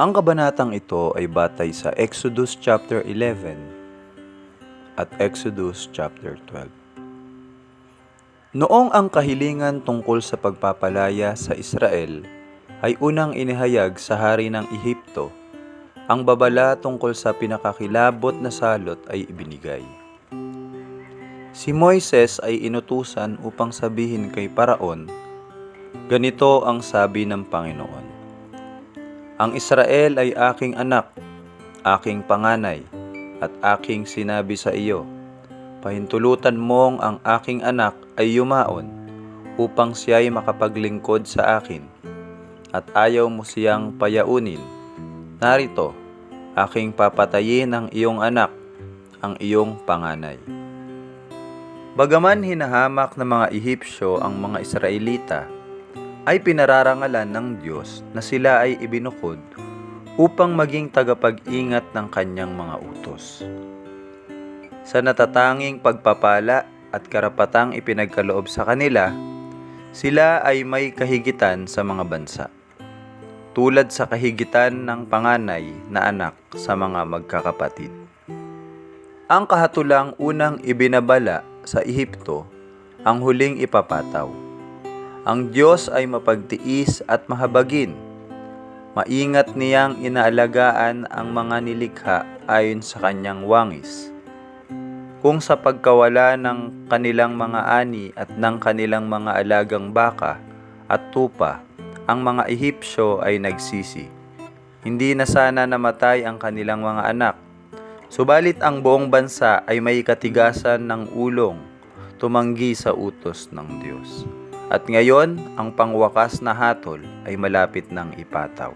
Ang kabanatang ito ay batay sa Exodus chapter 11 at Exodus chapter 12. Noong ang kahilingan tungkol sa pagpapalaya sa Israel ay unang inihayag sa hari ng Ehipto, ang babala tungkol sa pinakakilabot na salot ay ibinigay. Si Moises ay inutusan upang sabihin kay Paraon, Ganito ang sabi ng Panginoon. Ang Israel ay aking anak, aking panganay, at aking sinabi sa iyo, Pahintulutan mong ang aking anak ay yumaon upang siya'y makapaglingkod sa akin, at ayaw mo siyang payaunin. Narito, aking papatayin ang iyong anak, ang iyong panganay. Bagaman hinahamak ng mga Ehipsyo ang mga Israelita, ay pinararangalan ng Diyos na sila ay ibinukod upang maging tagapag-ingat ng kanyang mga utos. Sa natatanging pagpapala at karapatang ipinagkaloob sa kanila, sila ay may kahigitan sa mga bansa. Tulad sa kahigitan ng panganay na anak sa mga magkakapatid. Ang kahatulang unang ibinabala sa Ehipto, ang huling ipapataw. Ang Diyos ay mapagtiis at mahabagin. Maingat niyang inaalagaan ang mga nilikha ayon sa kanyang wangis. Kung sa pagkawala ng kanilang mga ani at ng kanilang mga alagang baka at tupa, ang mga Ehipsyo ay nagsisi. Hindi na sana namatay ang kanilang mga anak. Subalit ang buong bansa ay may katigasan ng ulong tumanggi sa utos ng Diyos. At ngayon, ang pangwakas na hatol ay malapit ng ipataw.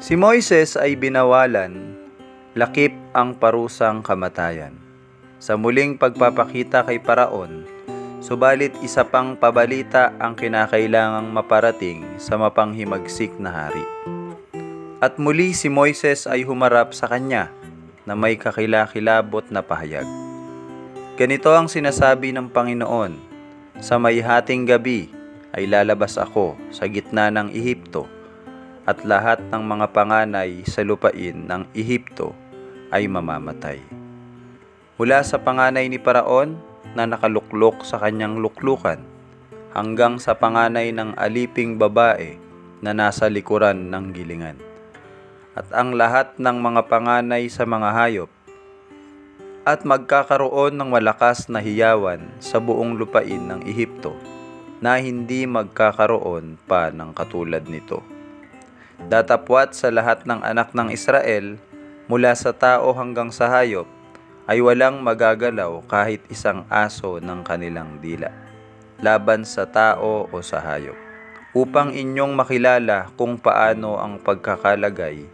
Si Moises ay binawalan, lakip ang parusang kamatayan. Sa muling pagpapakita kay Paraon, subalit isa pang pabalita ang kinakailangang maparating sa mapanghimagsik na hari. At muli si Moises ay humarap sa kanya na may kakilakilabot na pahayag. Ganito ang sinasabi ng Panginoon, Sa may hating gabi ay lalabas ako sa gitna ng Ehipto at lahat ng mga panganay sa lupain ng Ehipto ay mamamatay. Mula sa panganay ni Paraon na nakaluklok sa kanyang luklukan hanggang sa panganay ng aliping babae na nasa likuran ng gilingan. At ang lahat ng mga panganay sa mga hayop at magkakaroon ng malakas na hiyawan sa buong lupain ng Ehipto na hindi magkakaroon pa ng katulad nito. Datapwat sa lahat ng anak ng Israel, mula sa tao hanggang sa hayop, ay walang magagalaw kahit isang aso ng kanilang dila, laban sa tao o sa hayop, upang inyong makilala kung paano ang pagkakalagay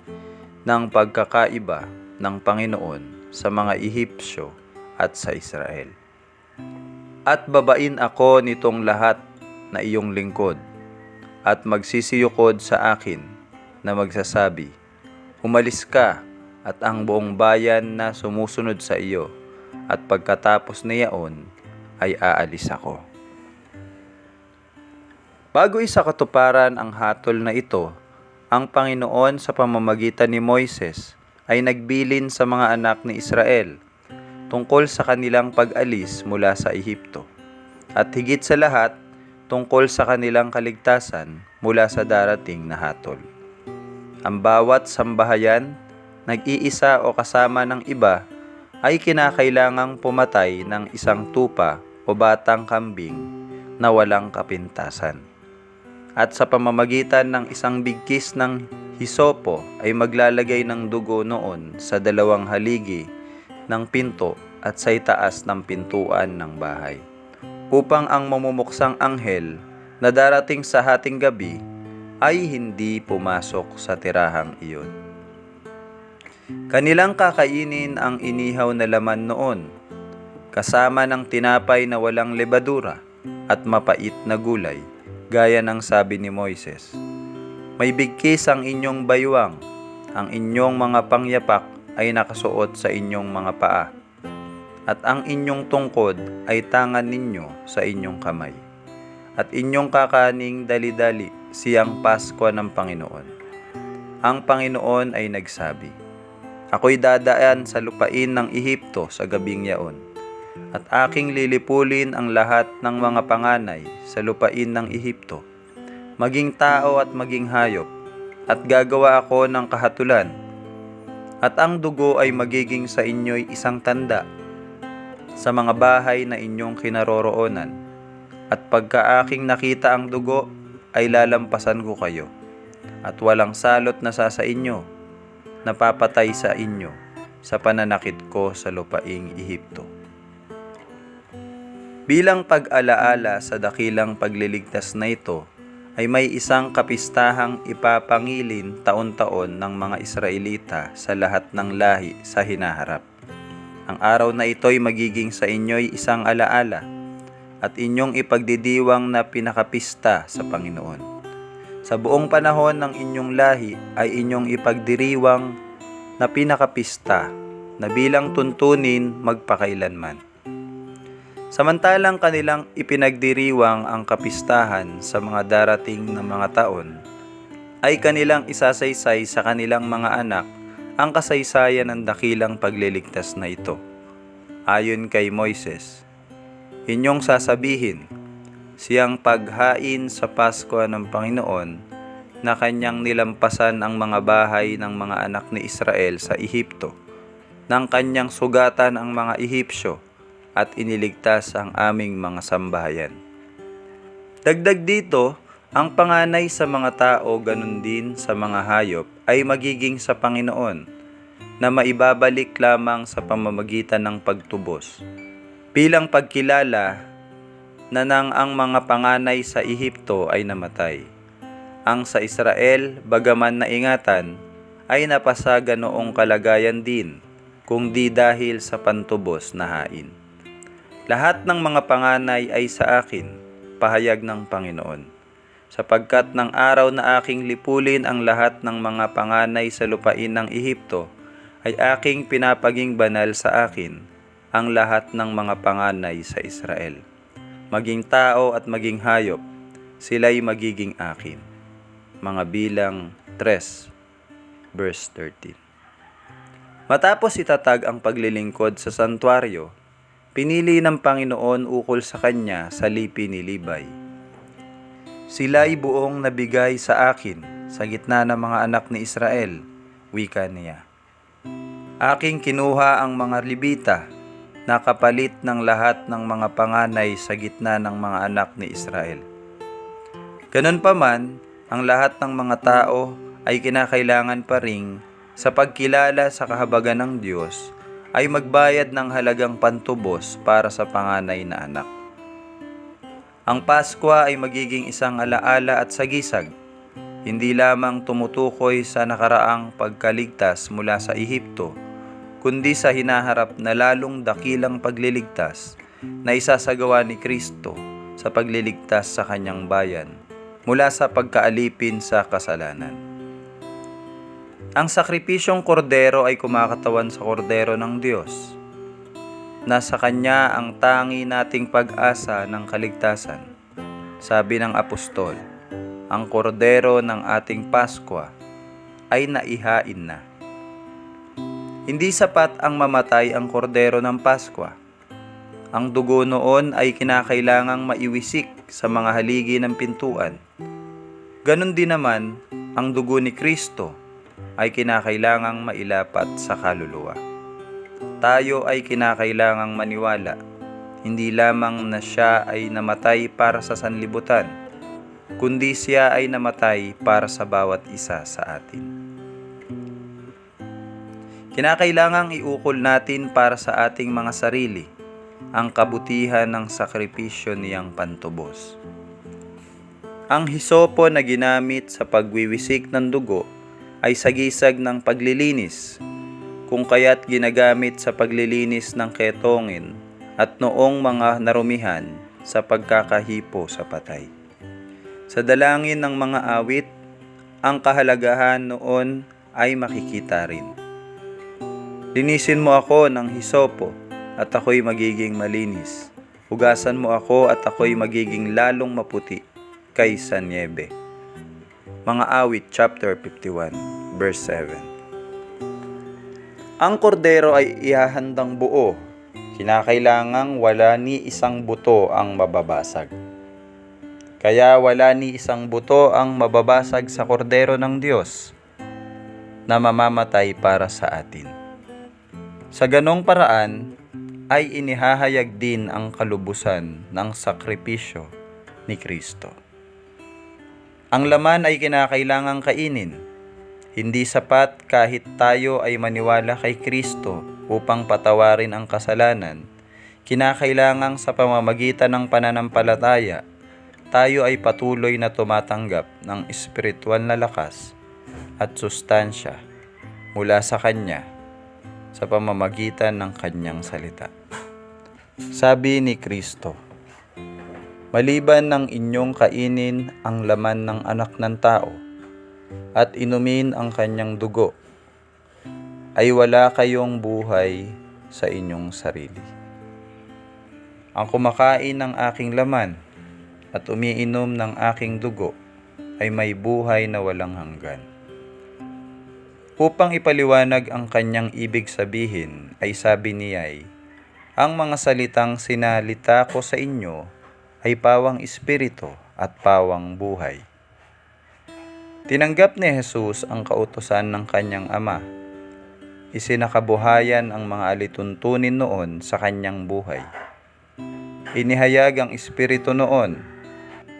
ng pagkakaiba ng Panginoon sa mga Ehipsyo at sa Israel. At babain ako nitong lahat na iyong lingkod at magsisiyukod sa akin na magsasabi, Umalis ka at ang buong bayan na sumusunod sa iyo at pagkatapos niyaon ay aalis ako. Bago isa katuparan ang hatol na ito, ang Panginoon sa pamamagitan ni Moises ay nagbilin sa mga anak ni Israel tungkol sa kanilang pag-alis mula sa Ehipto at higit sa lahat tungkol sa kanilang kaligtasan mula sa darating na hatol. Ang bawat sambahayan, nag-iisa o kasama ng iba, ay kinakailangang pumatay ng isang tupa o batang kambing na walang kapintasan. At sa pamamagitan ng isang bigkis ng hisopo ay maglalagay ng dugo noon sa dalawang haligi ng pinto at sa itaas ng pintuan ng bahay upang ang mamumuksang anghel na darating sa hating gabi ay hindi pumasok sa tirahang iyon. Kanilang kakainin ang inihaw na laman noon, kasama ng tinapay na walang lebadura at mapait na gulay, gaya ng sabi ni Moises. May bigkis ang inyong baywang, ang inyong mga pangyapak ay nakasuot sa inyong mga paa at ang inyong tungkod ay tangan ninyo sa inyong kamay. at inyong kakaning dali-dali siyang Pasko ng Panginoon. Ang Panginoon ay nagsabi, Ako'y dadaan sa lupain ng Ehipto sa gabing yaon, at aking lilipulin ang lahat ng mga panganay sa lupain ng Ehipto, maging tao at maging hayop, at gagawa ako ng kahatulan, at ang dugo ay magiging sa inyo'y isang tanda sa mga bahay na inyong kinaroroonan, at pagka aking nakita ang dugo, ay lalampasan ko kayo, at walang salot na sa sa inyo, napapatay sa inyo sa pananakit ko sa lupaing Ehipto. Bilang pag-alaala sa dakilang pagliligtas na ito, ay may isang kapistahang ipapangilin taon-taon ng mga Israelita sa lahat ng lahi sa hinaharap. Ang araw na ito'y magiging sa inyo'y isang alaala at inyong ipagdidiwang na pinakapista sa Panginoon. Sa buong panahon ng inyong lahi ay inyong ipagdiriwang na pinakapista na bilang tuntunin magpakailanman. Samantalang kanilang ipinagdiriwang ang kapistahan sa mga darating na mga taon, ay kanilang isasaysay sa kanilang mga anak ang kasaysayan ng dakilang pagliligtas na ito. Ayon kay Moises, inyong sasabihin, siyang paghain sa Pasko ng Panginoon na kanyang nilampasan ang mga bahay ng mga anak ni Israel sa Ehipto, nang kanyang sugatan ang mga Ehipsyo at iniligtas ang aming mga sambahayan. Dagdag dito, ang panganay sa mga tao ganun din sa mga hayop ay magiging sa Panginoon na maibabalik lamang sa pamamagitan ng pagtubos. Bilang pagkilala na nang ang mga panganay sa Ehipto ay namatay. Ang sa Israel, bagaman naingatan, ay napasaga noong kalagayan din, kung di dahil sa pantubos na hain. Lahat ng mga panganay ay sa akin, pahayag ng Panginoon. Sapagkat ng araw na aking lipulin ang lahat ng mga panganay sa lupain ng Ehipto, ay aking pinapaging banal sa akin ang lahat ng mga panganay sa Israel. Maging tao at maging hayop, sila'y magiging akin. Mga bilang 3, verse 13. Matapos itatag ang paglilingkod sa santuario, Pinili ng Panginoon ukol sa kanya sa lipi ni Libay. Sila'y buong nabigay sa akin sa gitna ng mga anak ni Israel, wika niya. Aking kinuha ang mga libita na kapalit ng lahat ng mga panganay sa gitna ng mga anak ni Israel. Ganun pa ang lahat ng mga tao ay kinakailangan pa ring sa pagkilala sa kahabagan ng Diyos ay magbayad ng halagang pantubos para sa panganay na anak. Ang Pasko ay magiging isang alaala at sagisag, hindi lamang tumutukoy sa nakaraang pagkaligtas mula sa Ehipto, kundi sa hinaharap na lalong dakilang pagliligtas na isasagawa ni Kristo sa pagliligtas sa kanyang bayan mula sa pagkaalipin sa kasalanan. Ang sakripisyong kordero ay kumakatawan sa kordero ng Diyos. Nasa Kanya ang tangi nating pag-asa ng kaligtasan. Sabi ng apostol, ang kordero ng ating Paskwa ay naihain na. Hindi sapat ang mamatay ang kordero ng Paskwa. Ang dugo noon ay kinakailangang maiwisik sa mga haligi ng pintuan. Ganon din naman ang dugo ni Kristo ay kinakailangang mailapat sa kaluluwa. Tayo ay kinakailangang maniwala, hindi lamang na siya ay namatay para sa sanlibutan, kundi siya ay namatay para sa bawat isa sa atin. Kinakailangang iukol natin para sa ating mga sarili ang kabutihan ng sakripisyo niyang pantubos. Ang hisopo na ginamit sa pagwiwisik ng dugo ay sagisag ng paglilinis, kung kaya't ginagamit sa paglilinis ng ketongin at noong mga narumihan sa pagkakahipo sa patay. Sa dalangin ng mga awit, ang kahalagahan noon ay makikita rin. Linisin mo ako ng hisopo at ako'y magiging malinis. Hugasan mo ako at ako'y magiging lalong maputi kaysa niebe. Mga awit chapter 51 verse 7 Ang kordero ay ihahandang buo. Kinakailangang wala ni isang buto ang mababasag. Kaya wala ni isang buto ang mababasag sa kordero ng Diyos na mamamatay para sa atin. Sa ganong paraan ay inihahayag din ang kalubusan ng sakripisyo ni Kristo. Ang laman ay kinakailangang kainin. Hindi sapat kahit tayo ay maniwala kay Kristo upang patawarin ang kasalanan. Kinakailangang sa pamamagitan ng pananampalataya, tayo ay patuloy na tumatanggap ng espiritual na lakas at sustansya mula sa Kanya sa pamamagitan ng Kanyang salita. Sabi ni Kristo, Maliban ng inyong kainin ang laman ng anak ng tao at inumin ang kanyang dugo, ay wala kayong buhay sa inyong sarili. Ang kumakain ng aking laman at umiinom ng aking dugo ay may buhay na walang hanggan. Upang ipaliwanag ang kanyang ibig sabihin ay sabi niya ay, Ang mga salitang sinalita ko sa inyo ay pawang espiritu at pawang buhay. Tinanggap ni Jesus ang kautosan ng kanyang ama. Isinakabuhayan ang mga alituntunin noon sa kanyang buhay. Inihayag ang espiritu noon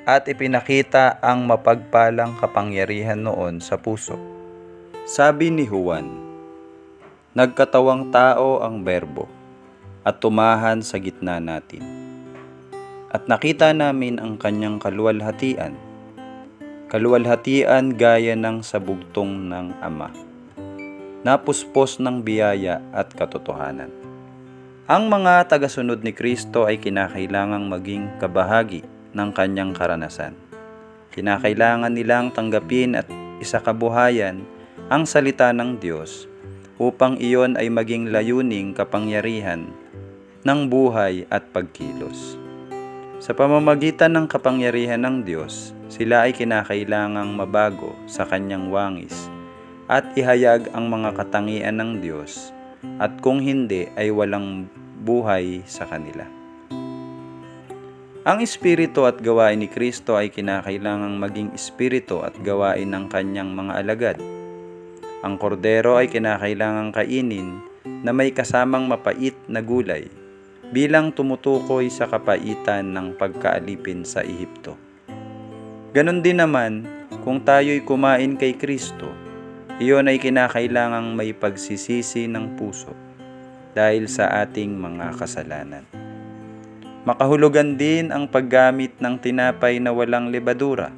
at ipinakita ang mapagpalang kapangyarihan noon sa puso. Sabi ni Juan, Nagkatawang tao ang berbo at tumahan sa gitna natin. At nakita namin ang kanyang kaluwalhatian, kaluwalhatian gaya ng sabugtong ng Ama, napuspos ng biyaya at katotohanan. Ang mga tagasunod ni Kristo ay kinakailangang maging kabahagi ng kanyang karanasan. Kinakailangan nilang tanggapin at isakabuhayan ang salita ng Diyos upang iyon ay maging layuning kapangyarihan ng buhay at pagkilos. Sa pamamagitan ng kapangyarihan ng Diyos, sila ay kinakailangang mabago sa kanyang wangis at ihayag ang mga katangian ng Diyos at kung hindi ay walang buhay sa kanila. Ang espiritu at gawain ni Kristo ay kinakailangang maging espiritu at gawain ng kanyang mga alagad. Ang kordero ay kinakailangang kainin na may kasamang mapait na gulay bilang tumutukoy sa kapaitan ng pagkaalipin sa Ehipto. Ganon din naman kung tayo'y kumain kay Kristo, iyon ay kinakailangang may pagsisisi ng puso dahil sa ating mga kasalanan. Makahulugan din ang paggamit ng tinapay na walang lebadura.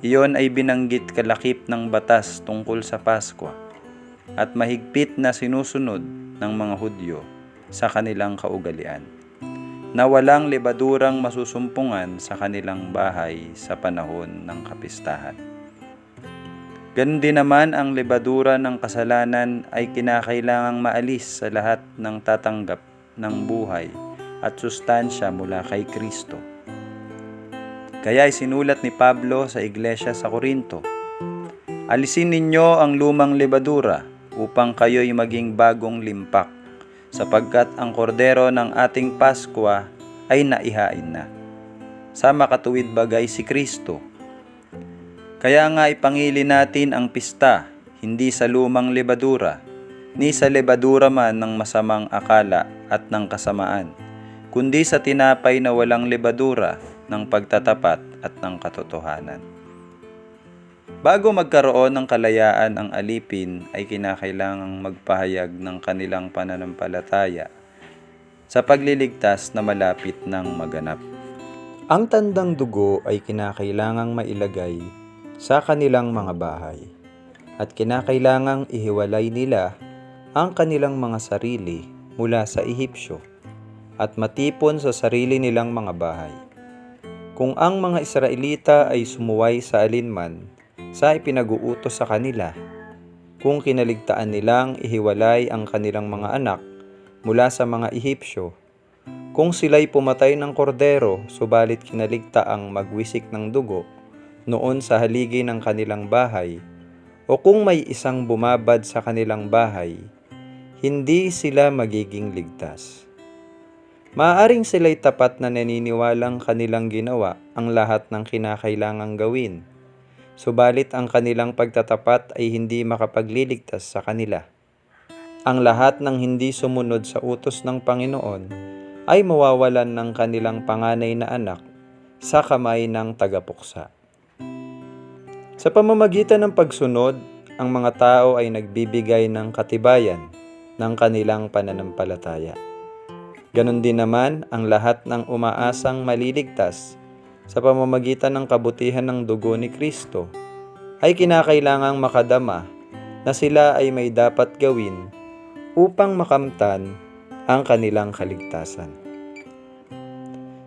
Iyon ay binanggit kalakip ng batas tungkol sa Pasko at mahigpit na sinusunod ng mga Hudyo sa kanilang kaugalian na walang lebadurang masusumpungan sa kanilang bahay sa panahon ng kapistahan. Ganon din naman ang lebadura ng kasalanan ay kinakailangang maalis sa lahat ng tatanggap ng buhay at sustansya mula kay Kristo. Kaya isinulat ni Pablo sa iglesia sa Korinto, Alisin ninyo ang lumang lebadura upang kayo'y maging bagong limpak, sapagkat ang kordero ng ating Paskwa ay naihain na. Sa makatuwid bagay si Kristo. Kaya nga ipangili natin ang pista, hindi sa lumang lebadura, ni sa lebadura man ng masamang akala at ng kasamaan, kundi sa tinapay na walang lebadura ng pagtatapat at ng katotohanan. Bago magkaroon ng kalayaan ang alipin ay kinakailangang magpahayag ng kanilang pananampalataya sa pagliligtas na malapit ng maganap. Ang tandang dugo ay kinakailangang mailagay sa kanilang mga bahay at kinakailangang ihiwalay nila ang kanilang mga sarili mula sa Ehipsyo at matipon sa sarili nilang mga bahay. Kung ang mga Israelita ay sumuway sa alinman sa ipinag-uutos sa kanila, kung kinaligtaan nilang ihiwalay ang kanilang mga anak mula sa mga Ehipsyo, Kung sila'y pumatay ng kordero, subalit kinaligta ang magwisik ng dugo noon sa haligi ng kanilang bahay, o kung may isang bumabad sa kanilang bahay, hindi sila magiging ligtas. Maaring sila'y tapat na naniniwalang kanilang ginawa ang lahat ng kinakailangang gawin, subalit ang kanilang pagtatapat ay hindi makapagliligtas sa kanila. Ang lahat ng hindi sumunod sa utos ng Panginoon ay mawawalan ng kanilang panganay na anak sa kamay ng tagapuksa. Sa pamamagitan ng pagsunod, ang mga tao ay nagbibigay ng katibayan ng kanilang pananampalataya. Ganon din naman ang lahat ng umaasang maliligtas sa pamamagitan ng kabutihan ng dugo ni Kristo ay kinakailangang makadama na sila ay may dapat gawin upang makamtan ang kanilang kaligtasan.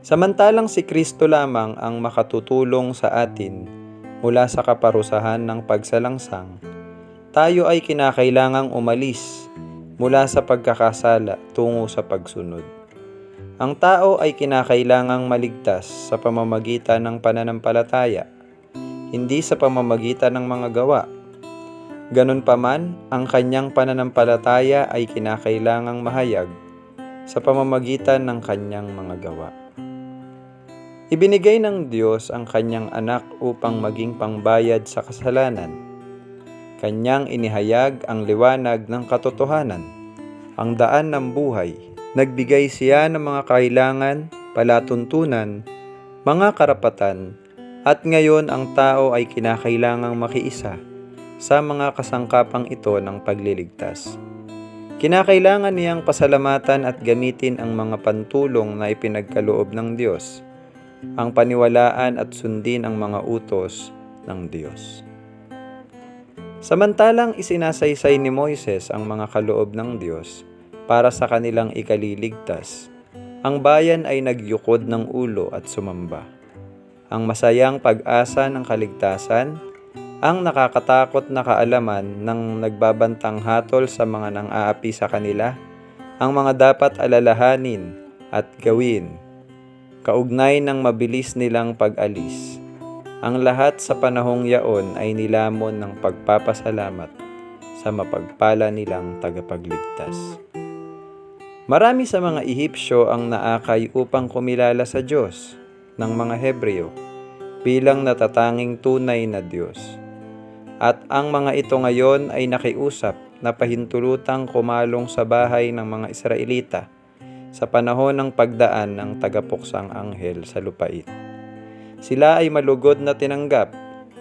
Samantalang si Kristo lamang ang makatutulong sa atin mula sa kaparusahan ng pagsalangsang, tayo ay kinakailangang umalis mula sa pagkakasala tungo sa pagsunod. Ang tao ay kinakailangang maligtas sa pamamagitan ng pananampalataya, hindi sa pamamagitan ng mga gawa. Ganun pa man, ang kanyang pananampalataya ay kinakailangang mahayag sa pamamagitan ng kanyang mga gawa. Ibinigay ng Diyos ang kanyang anak upang maging pangbayad sa kasalanan. Kanyang inihayag ang liwanag ng katotohanan, ang daan ng buhay. Nagbigay siya ng mga kailangan, palatuntunan, mga karapatan, at ngayon ang tao ay kinakailangang makiisa sa mga kasangkapang ito ng pagliligtas. Kinakailangan niyang pasalamatan at gamitin ang mga pantulong na ipinagkaloob ng Diyos ang paniwalaan at sundin ang mga utos ng Diyos. Samantalang isinasaysay ni Moises ang mga kaloob ng Diyos para sa kanilang ikaliligtas, ang bayan ay nagyukod ng ulo at sumamba. Ang masayang pag-asa ng kaligtasan, ang nakakatakot na kaalaman ng nagbabantang hatol sa mga nang-aapi sa kanila, ang mga dapat alalahanin at gawin kaugnay ng mabilis nilang pag-alis. Ang lahat sa panahong yaon ay nilamon ng pagpapasalamat sa mapagpala nilang tagapagligtas. Marami sa mga Ehipsyo ang naakay upang kumilala sa Diyos ng mga Hebreo bilang natatanging tunay na Diyos. At ang mga ito ngayon ay nakiusap na pahintulutang kumalong sa bahay ng mga Israelita sa panahon ng pagdaan ng tagapuksang anghel sa lupait. Sila ay malugod na tinanggap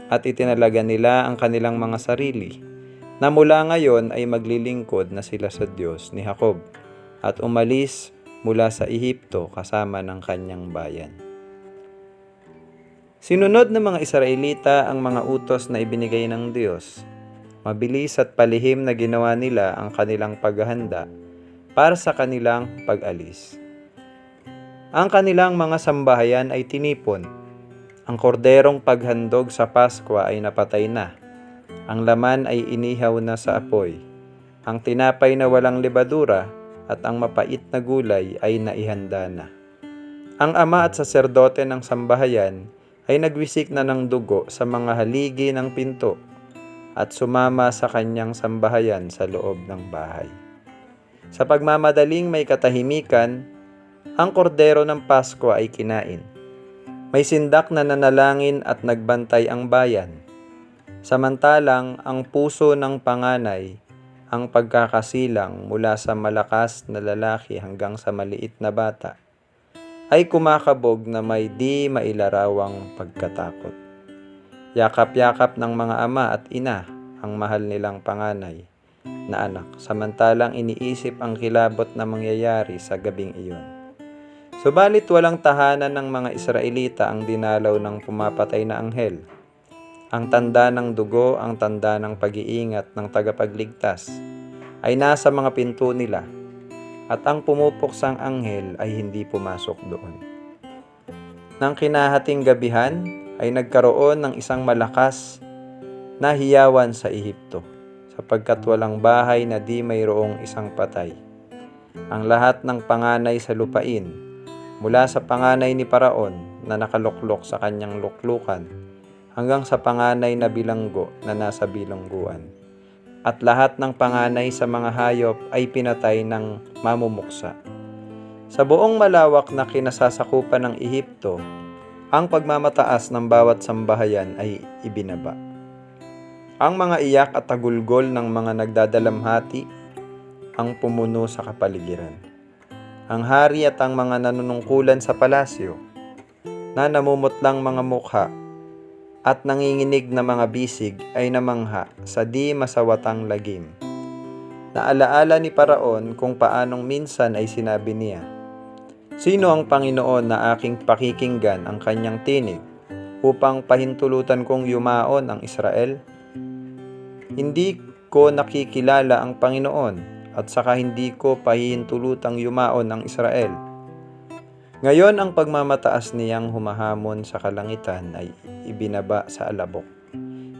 at itinalaga nila ang kanilang mga sarili na mula ngayon ay maglilingkod na sila sa Diyos ni Jacob at umalis mula sa Ehipto kasama ng kanyang bayan. Sinunod ng mga Israelita ang mga utos na ibinigay ng Diyos. Mabilis at palihim na ginawa nila ang kanilang paghahanda para sa kanilang pag-alis. Ang kanilang mga sambahayan ay tinipon. Ang korderong paghandog sa Paskwa ay napatay na. Ang laman ay inihaw na sa apoy. Ang tinapay na walang libadura at ang mapait na gulay ay naihanda na. Ang ama at saserdote ng sambahayan ay nagwisik na ng dugo sa mga haligi ng pinto at sumama sa kanyang sambahayan sa loob ng bahay. Sa pagmamadaling may katahimikan, ang kordero ng Pasko ay kinain. May sindak na nanalangin at nagbantay ang bayan. Samantalang ang puso ng panganay, ang pagkakasilang mula sa malakas na lalaki hanggang sa maliit na bata, ay kumakabog na may di mailarawang pagkatakot. Yakap-yakap ng mga ama at ina ang mahal nilang panganay na anak, samantalang iniisip ang kilabot na mangyayari sa gabing iyon. Subalit walang tahanan ng mga Israelita ang dinalaw ng pumapatay na anghel. Ang tanda ng dugo, ang tanda ng pag-iingat ng tagapagligtas, ay nasa mga pinto nila, at ang pumupuksang anghel ay hindi pumasok doon. Nang kinahating gabihan, ay nagkaroon ng isang malakas na hiyawan sa Ehipto sapagkat walang bahay na di mayroong isang patay. Ang lahat ng panganay sa lupain mula sa panganay ni Paraon na nakaluklok sa kanyang luklukan hanggang sa panganay na bilanggo na nasa bilangguan. At lahat ng panganay sa mga hayop ay pinatay ng mamumuksa. Sa buong malawak na kinasasakupan ng Ehipto, ang pagmamataas ng bawat sambahayan ay ibinaba. Ang mga iyak at tagulgol ng mga nagdadalamhati ang pumuno sa kapaligiran. Ang hari at ang mga nanunungkulan sa palasyo na namumutlang mga mukha at nanginginig na mga bisig ay namangha sa di masawatang lagim. Naalaala ni Paraon kung paanong minsan ay sinabi niya, Sino ang Panginoon na aking pakikinggan ang kanyang tinig upang pahintulutan kong yumaon ang Israel? Hindi ko nakikilala ang Panginoon at saka hindi ko pahihintulutang yumaon ang Israel. Ngayon ang pagmamataas niyang humahamon sa kalangitan ay ibinaba sa alabok.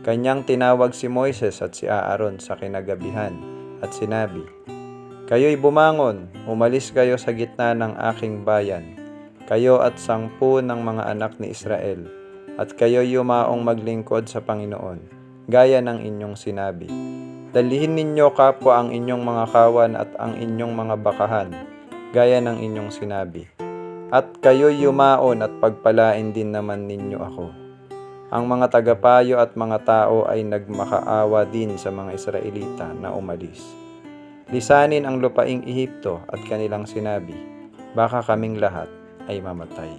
Kanyang tinawag si Moises at si Aaron sa kinagabihan at sinabi, Kayo'y bumangon, umalis kayo sa gitna ng aking bayan, kayo at sangpu ng mga anak ni Israel, at kayo'y yumaong maglingkod sa Panginoon, gaya ng inyong sinabi. Dalihin ninyo kapwa ang inyong mga kawan at ang inyong mga bakahan, gaya ng inyong sinabi. At kayo'y yumaon at pagpalain din naman ninyo ako. Ang mga tagapayo at mga tao ay nagmakaawa din sa mga Israelita na umalis. Lisanin ang lupaing Ehipto at kanilang sinabi, baka kaming lahat ay mamatay.